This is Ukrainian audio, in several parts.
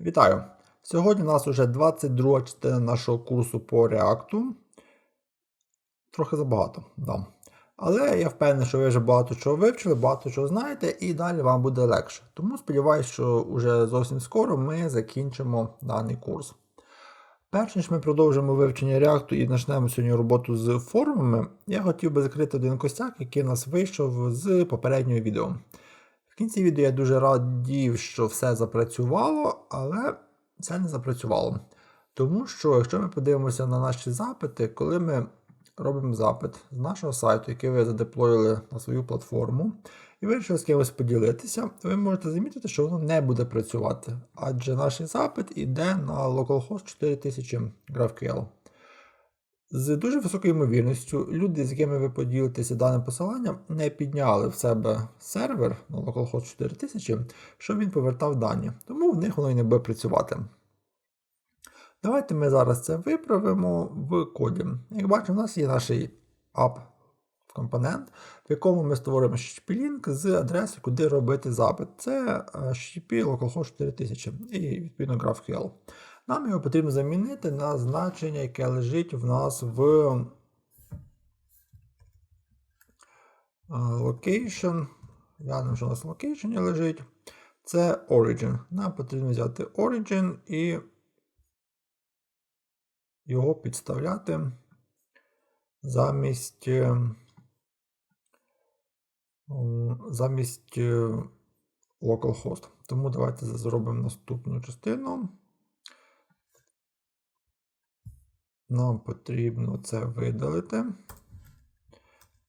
Вітаю! Сьогодні у нас вже 22 частина нашого курсу по React. Трохи забагато, да. Але я впевнений, що ви вже багато чого вивчили, багато чого знаєте, і далі вам буде легше. Тому сподіваюся, що вже зовсім скоро ми закінчимо даний курс. Перш ніж ми продовжимо вивчення React і почнемо сьогодні роботу з формами, я хотів би закрити один костяк, який у нас вийшов з попереднього відео. В кінці відео я дуже радів, що все запрацювало, але це не запрацювало. Тому що, якщо ми подивимося на наші запити, коли ми робимо запит з нашого сайту, який ви задеплоїли на свою платформу, і вирішили з кимось поділитися, ви можете замітити, що воно не буде працювати, адже наш запит іде на localhost 4000 GraphQL. З дуже високою ймовірністю люди, з якими ви поділитеся даним посиланням, не підняли в себе сервер на localhost 4000, щоб він повертав дані. Тому в них воно і не буде працювати. Давайте ми зараз це виправимо в коді. Як бачимо, у нас є наш app компонент, в якому ми створимо HTTP-лінк з адресою, куди робити запит. Це HTTP localhost 4000 і відповідно GraphQL. Нам його потрібно замінити на значення, яке лежить в нас в location. Глянемо, що у нас в location лежить. Це Origin. Нам потрібно взяти Origin і його підставляти замість замість localhost. Тому давайте зробимо наступну частину. Нам потрібно це видалити.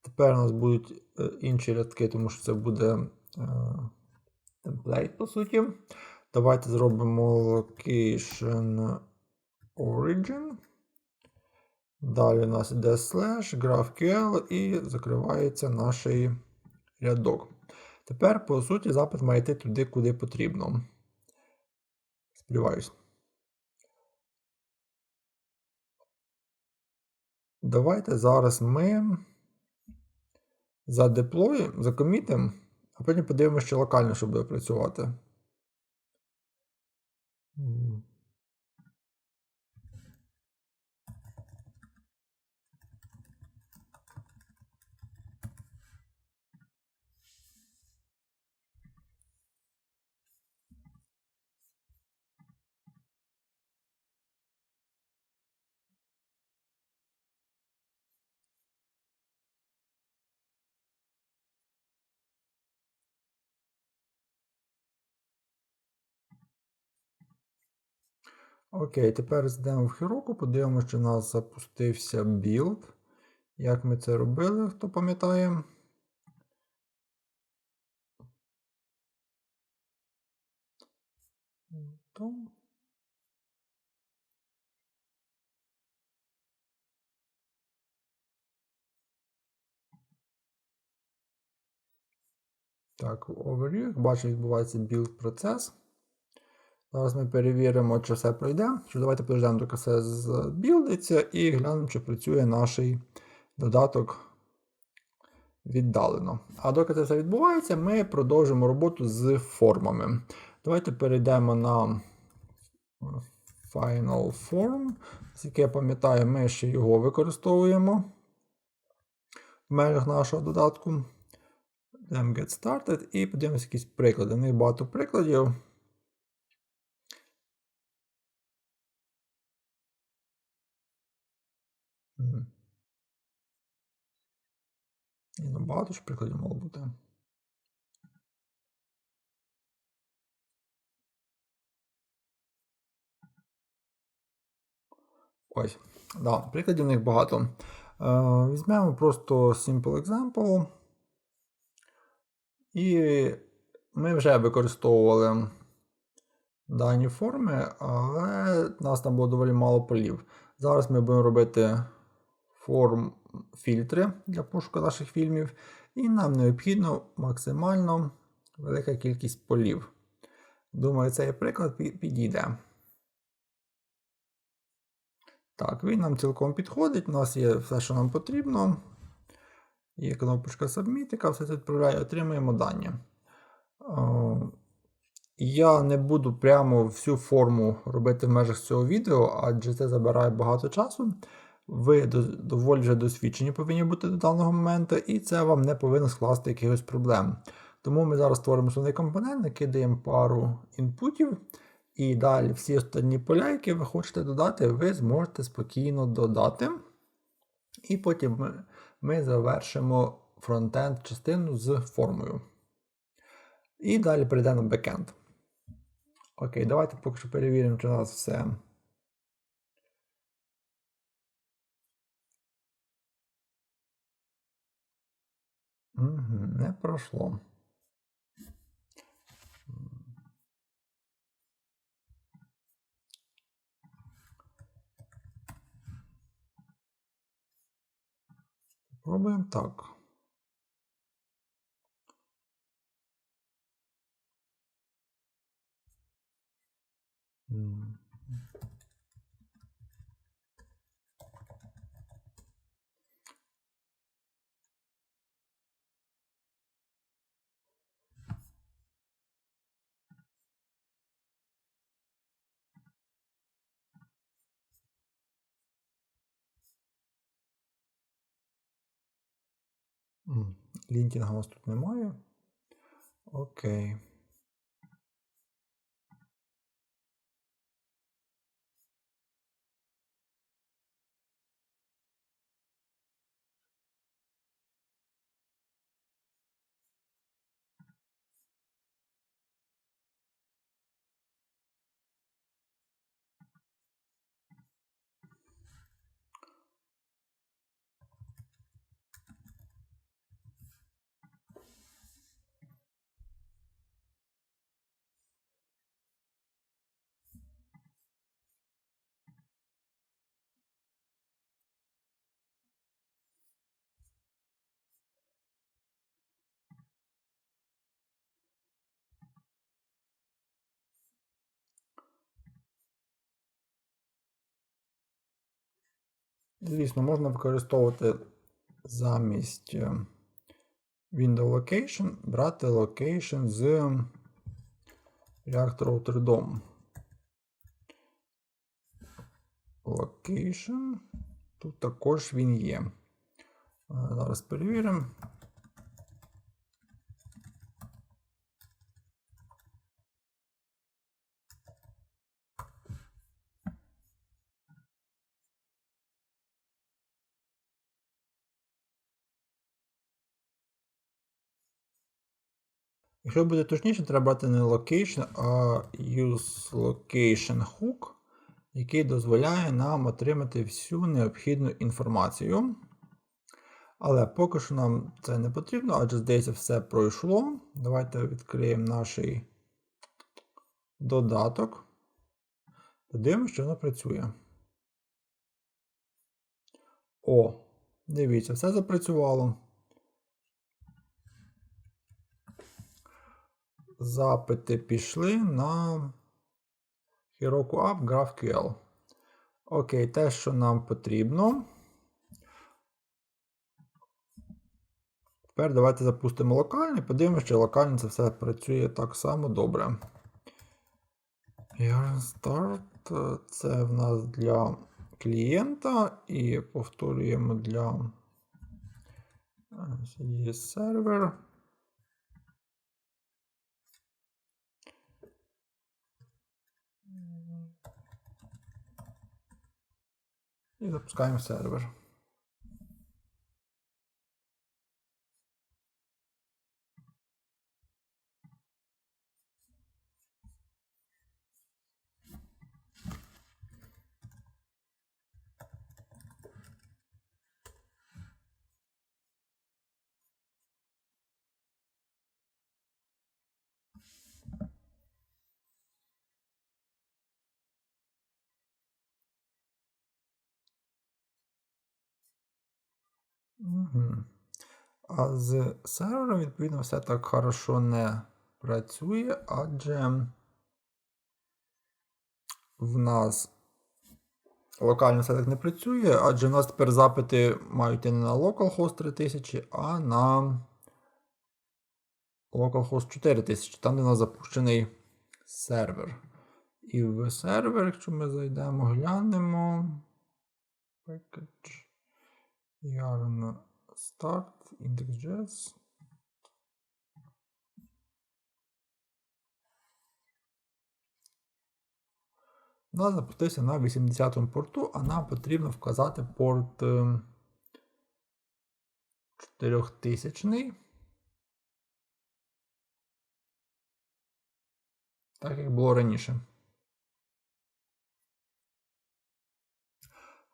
Тепер у нас будуть інші рядки, тому що це буде темплейт, по суті. Давайте зробимо location origin. Далі у нас йде slash, GraphQL і закривається наш рядок. Тепер, по суті, запит має йти туди, куди потрібно. Сподіваюсь. Давайте зараз ми задеплоїмо, закомітимо, а потім подивимося, що локально що буде працювати. Окей, тепер зайдемо в Heroku, подивимося, чи у нас запустився білд. Як ми це робили, хто пам'ятає. Так, overview, як бачите, відбувається білд процес. Зараз ми перевіримо, чи все пройде. Що Давайте подождемо, доки все збілдиться, і глянемо, чи працює наш додаток віддалено. А доки це все відбувається, ми продовжимо роботу з формами. Давайте перейдемо на Final Form. Як я пам'ятаю, ми ще його використовуємо в межах нашого додатку. Get Started і подивимося якісь приклади. У них багато прикладів. І набагато ж прикладів мало бути. Ось, да, прикладів у них багато. Е, Візьмемо просто Simple Example. І ми вже використовували дані форми, але нас там було доволі мало полів. Зараз ми будемо робити форм фільтри для пошуку наших фільмів, і нам необхідно максимально велика кількість полів. Думаю, цей приклад підійде. Так, він нам цілком підходить. У нас є все, що нам потрібно. Є кнопочка Submit, яка все це відправляє, отримуємо дані. Я не буду прямо всю форму робити в межах цього відео, адже це забирає багато часу. Ви доволі вже досвідчені повинні бути до даного моменту, і це вам не повинно скласти якихось проблем. Тому ми зараз створимо основний компонент, накидаємо пару інпутів, і далі всі останні поля, які ви хочете додати, ви зможете спокійно додати. І потім ми, ми завершимо фронтенд частину з формою. І далі перейдемо на бекенд. Окей, давайте поки що перевіримо, чи у нас все. Не пройшло. Пробуємо так. М. М, Лінкінга у нас тут немає. Окей. Звісно, можна використовувати замість е, Window Location, брати location з React Router DOM. Location. Тут також він є. Е, Зараз перевіримо. Якщо буде точніше, треба брати не location, а use location hook, який дозволяє нам отримати всю необхідну інформацію. Але поки що нам це не потрібно, адже здається, все пройшло. Давайте відкриємо наш додаток. Подивимося, що воно працює. О, дивіться, все запрацювало. Запити пішли на Heroku App GraphQL. Окей, те, що нам потрібно. Тепер давайте запустимо локальний, подивимося, чи локально це все працює так само добре. Start це в нас для клієнта і повторюємо для CD сервер. І запускаємо сервер. А з сервером, відповідно, все так хорошо не працює, адже в нас локально все так не працює, адже в нас тепер запити мають не на localhost 3000, а на localhost 4000, там де у нас запущений сервер. І в сервер, якщо ми зайдемо, глянемо. Package. Yarn start index.js. Нас запустився на 80 порту, а нам потрібно вказати порт е, 4000. Так як було раніше.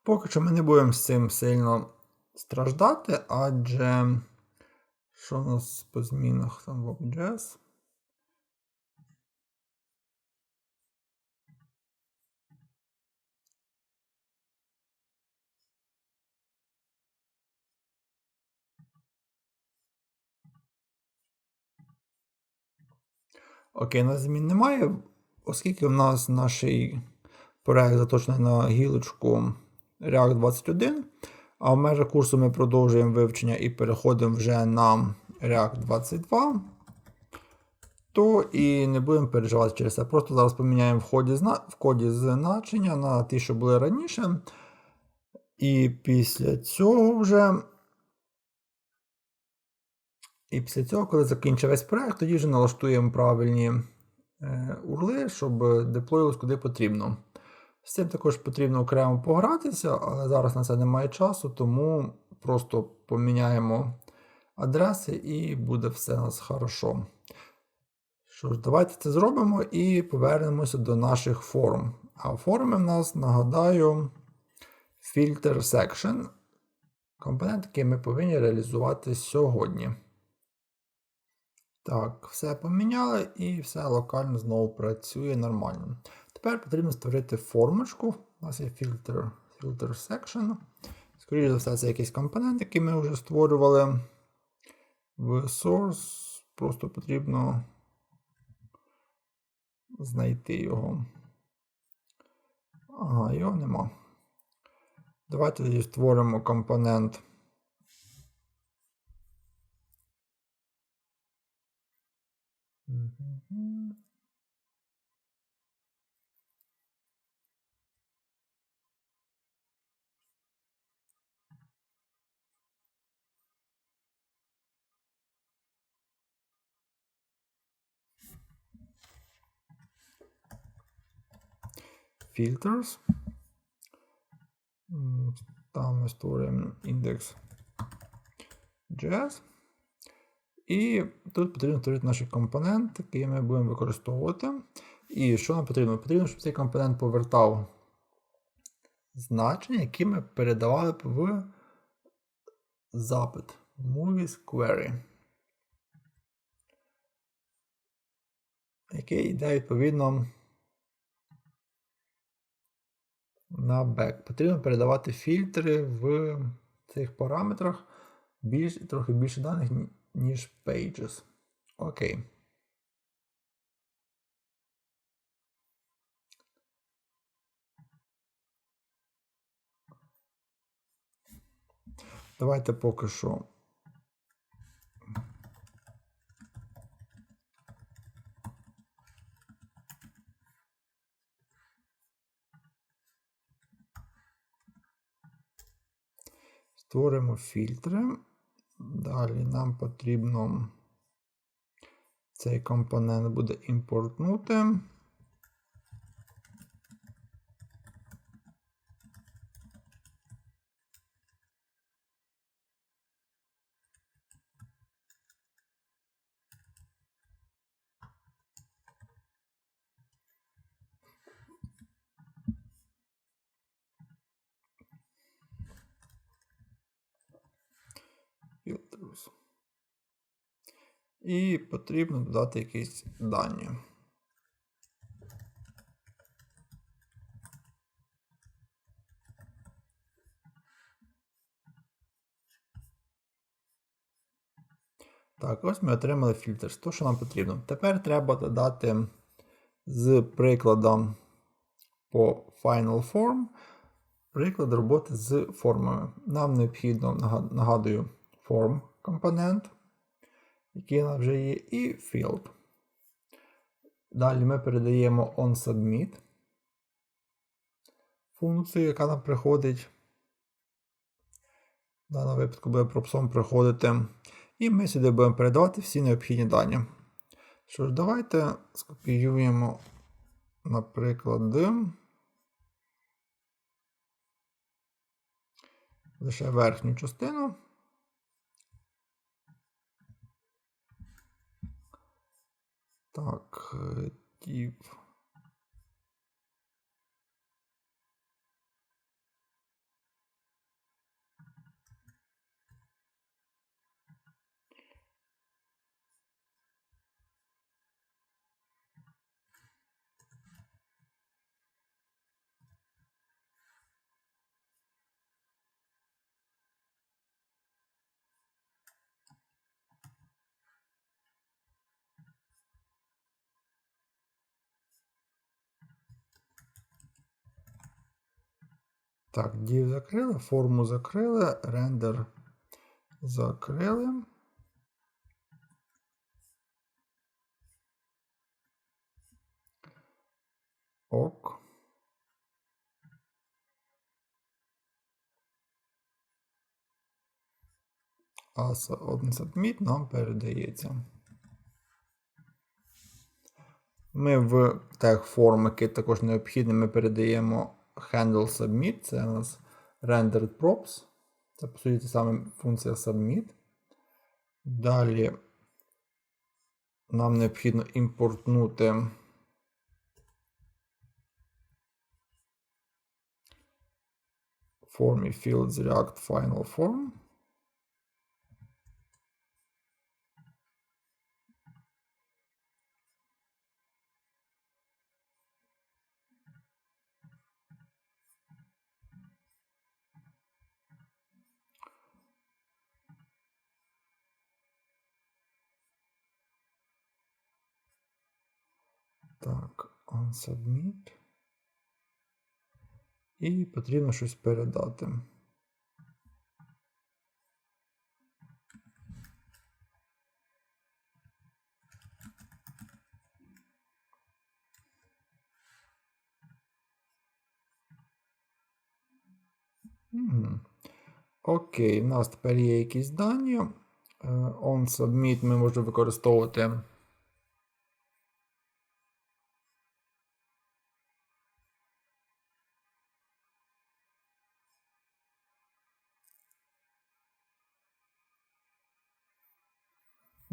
Поки що ми не будемо з цим сильно страждати, адже що у нас по змінах там в OpenJS? Окей, на змін немає, оскільки в нас наш проект заточений на гілочку React 21, а в межах курсу ми продовжуємо вивчення і переходимо вже на React 22, то і не будемо переживати через це. Просто зараз поміняємо в ході, в коді значення на ті, що були раніше. І після цього вже. І після цього, коли закінчить весь проект, тоді вже налаштуємо правильні е, урли, щоб деплоїлось куди потрібно. З цим також потрібно окремо погратися, але зараз на це немає часу, тому просто поміняємо адреси і буде все у нас хорошо. Що ж, давайте це зробимо і повернемося до наших форм. А форми в нас, нагадаю, filter section. Компонент, який ми повинні реалізувати сьогодні. Так, все поміняли і все локально знову працює нормально. Тепер потрібно створити формочку. У нас є filter, filter section. Скоріше за все, це якийсь компонент, який ми вже створювали. В source просто потрібно знайти його. Ага, його нема. Давайте тоді створимо компонент. Filters. Там ми створюємо індекс. І тут потрібно створити наші компоненти, які ми будемо використовувати. І що нам потрібно? Потрібно, щоб цей компонент повертав значення, які ми передавали б в запит Movies Query. Який йде відповідно на back. Потрібно передавати фільтри в цих параметрах більш, трохи більше даних, ніж pages. Окей. Давайте поки що Створимо фільтри. Далі нам потрібно цей компонент буде імпортнути. Filters. І потрібно додати якісь дані. Так, ось ми отримали фільтр. То, що нам потрібно. Тепер треба додати з прикладом по Final Form приклад роботи з формами. Нам необхідно, нагадую, form компонент, який у нас вже є, і field. Далі ми передаємо onSubmit функцію, яка нам приходить. В даному випадку буде пропсом приходити. І ми сюди будемо передавати всі необхідні дані. Що ж, давайте скопіюємо, наприклад, лише верхню частину. Так, е, Так, div закрили, форму закрили, рендер закрили. Ок. А один submit нам передається. Ми в тег форм, який також необхідний, ми передаємо handle submit, це у нас rendered props. Це, по суті, саме функція submit. Далі нам необхідно імпортнути form і fields React Final Form. Так, unsubmit. І потрібно щось передати. Окей, у нас тепер є якісь дані. Е, OnSubmit ми можемо використовувати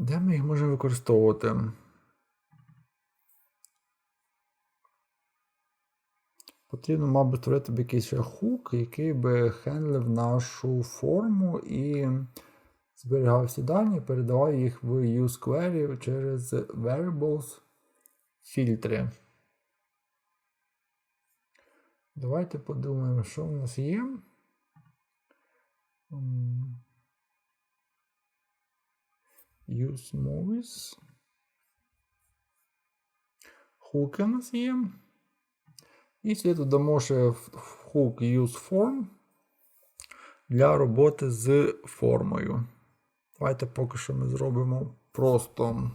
Де ми їх можемо використовувати? Потрібно, мабуть, створити б якийсь хук, який би хендлив нашу форму і зберігав всі дані, передавав їх в useQuery через variables фільтри. Давайте подумаємо, що в нас є. Use movies. Hook у нас є. І сюди додамо ще хук use form для роботи з формою. Давайте поки що ми зробимо просто.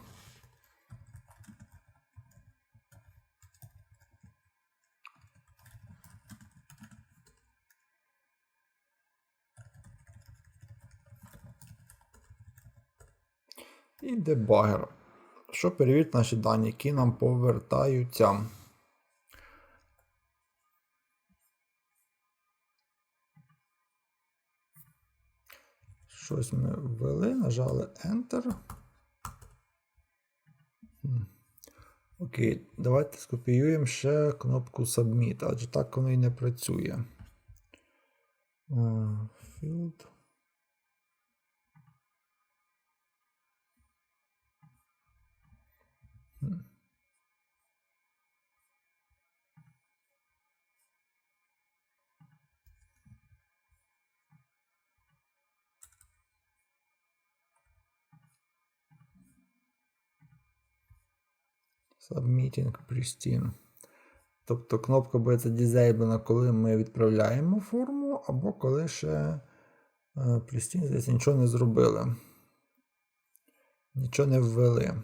Дебагер. Що перевірить наші дані, які нам повертаються. Щось ми ввели, нажали Enter. Окей, давайте скопіюємо ще кнопку Submit, адже так воно і не працює. Е, Field. Submitting pristine. Тобто кнопка буде задізейблена, коли ми відправляємо форму, або коли ще е, pristine, здається, нічого не зробили. Нічого не ввели.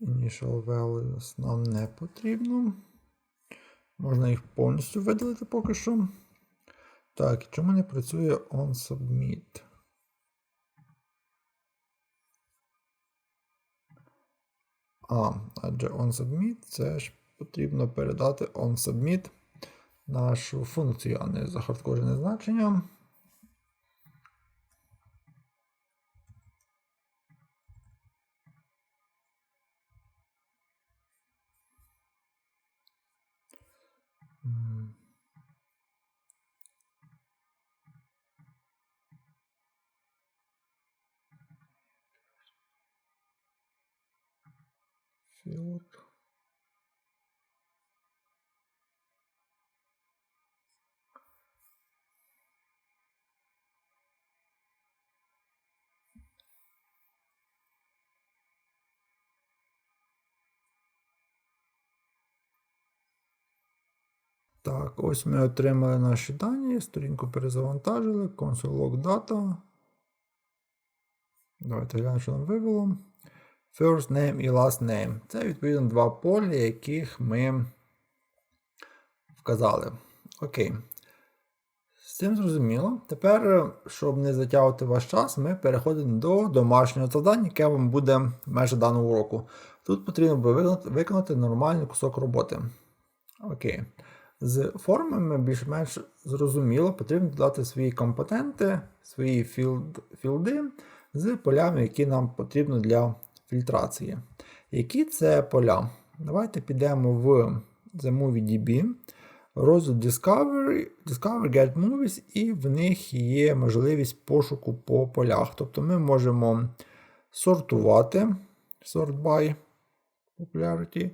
Initial values нам не потрібно. Можна їх повністю видалити поки що. Так, чому не працює onSubmit? А, адже onSubmit це ж потрібно передати onSubmit нашу функцію, а не захардкожене значення. Так, ось ми отримали наші дані, сторінку перезавантажили, console log data. Давайте глянемо, що нам вивело. First name і last name. Це відповідно два поля, яких ми вказали. Окей. З цим зрозуміло. Тепер, щоб не затягувати ваш час, ми переходимо до домашнього завдання, яке вам буде майже даного уроку. Тут потрібно буде виконати нормальний кусок роботи. Окей. З формами більш-менш зрозуміло, потрібно додати свої компоненти, свої філд, філди з полями, які нам потрібно для фільтрації. Які це поля? Давайте підемо в The MovieDB, розділ Discovery, Discover Get Movies, і в них є можливість пошуку по полях. Тобто ми можемо сортувати sort by popularity,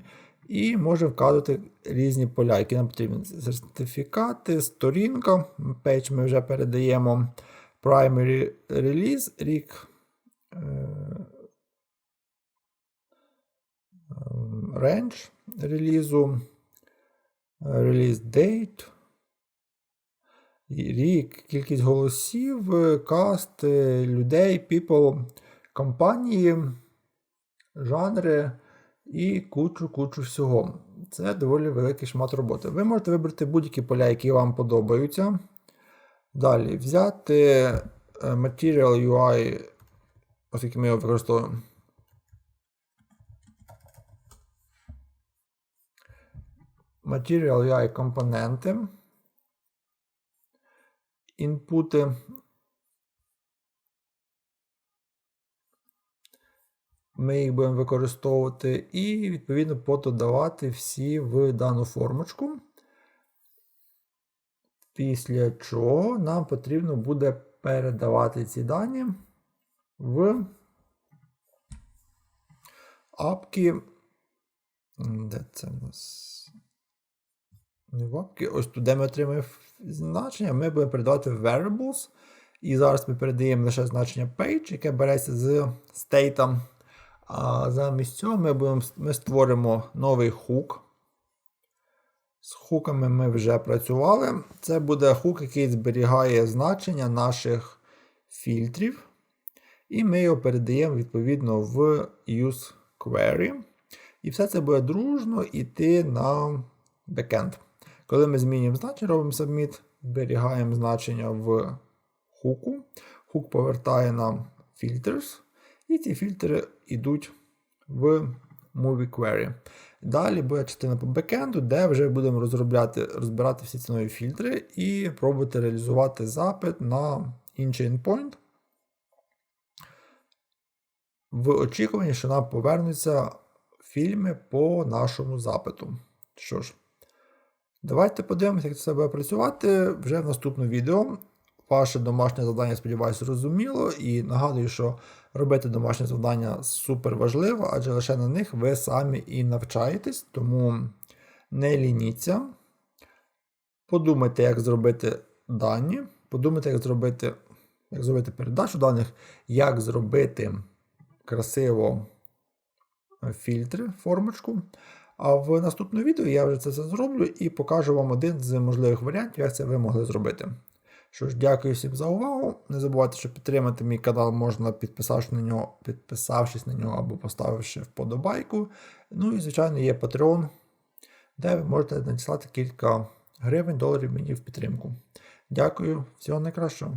і можемо вказувати різні поля, які нам потрібні. Сертифікати, сторінка, page ми вже передаємо primary release, рік. е, range релізу, release date, рік, кількість голосів, каст, людей, people, компанії, жанри і кучу-кучу всього. Це доволі великий шмат роботи. Ви можете вибрати будь-які поля, які вам подобаються. Далі взяти е, Material UI, оскільки ми його використовуємо. Material UI компоненти, інпути. Ми їх будемо використовувати і, відповідно, подавати всі в дану формочку. Після чого нам потрібно буде передавати ці дані в апки. Де це в нас? Не в апки. Ось тут, де ми отримуємо значення, ми будемо передавати variables. І зараз ми передаємо лише значення page, яке береться з state. А замість цього ми будемо, ми створимо новий хук. З хуками ми вже працювали. Це буде хук, який зберігає значення наших фільтрів. І ми його передаємо відповідно в use query. І все це буде дружно йти на backend. Коли ми змінюємо значення, робимо submit, зберігаємо значення в хуку. Хук повертає нам filters. І ці фільтри йдуть в Movie Query. Далі буде частина по бекенду, де вже будемо розробляти, розбирати всі ці нові фільтри і пробувати реалізувати запит на інший endpoint. В очікуванні, що нам повернуться фільми по нашому запиту. Що ж, давайте подивимося, як це буде працювати вже в наступному відео. Ваше домашнє завдання, сподіваюся, зрозуміло. І нагадую, що робити домашнє завдання супер важливо, адже лише на них ви самі і навчаєтесь, тому не лініться. Подумайте, як зробити дані, подумайте, як зробити як зробити передачу даних, як зробити красиво фільтри, формочку. А в наступному відео я вже це все зроблю і покажу вам один з можливих варіантів, як це ви могли зробити. Що ж, дякую всім за увагу. Не забувайте, що підтримати мій канал можна підписавшись на нього, підписавшись на нього або поставивши вподобайку. Ну і, звичайно, є Patreon, де ви можете надіслати кілька гривень, доларів мені в підтримку. Дякую, всього найкращого.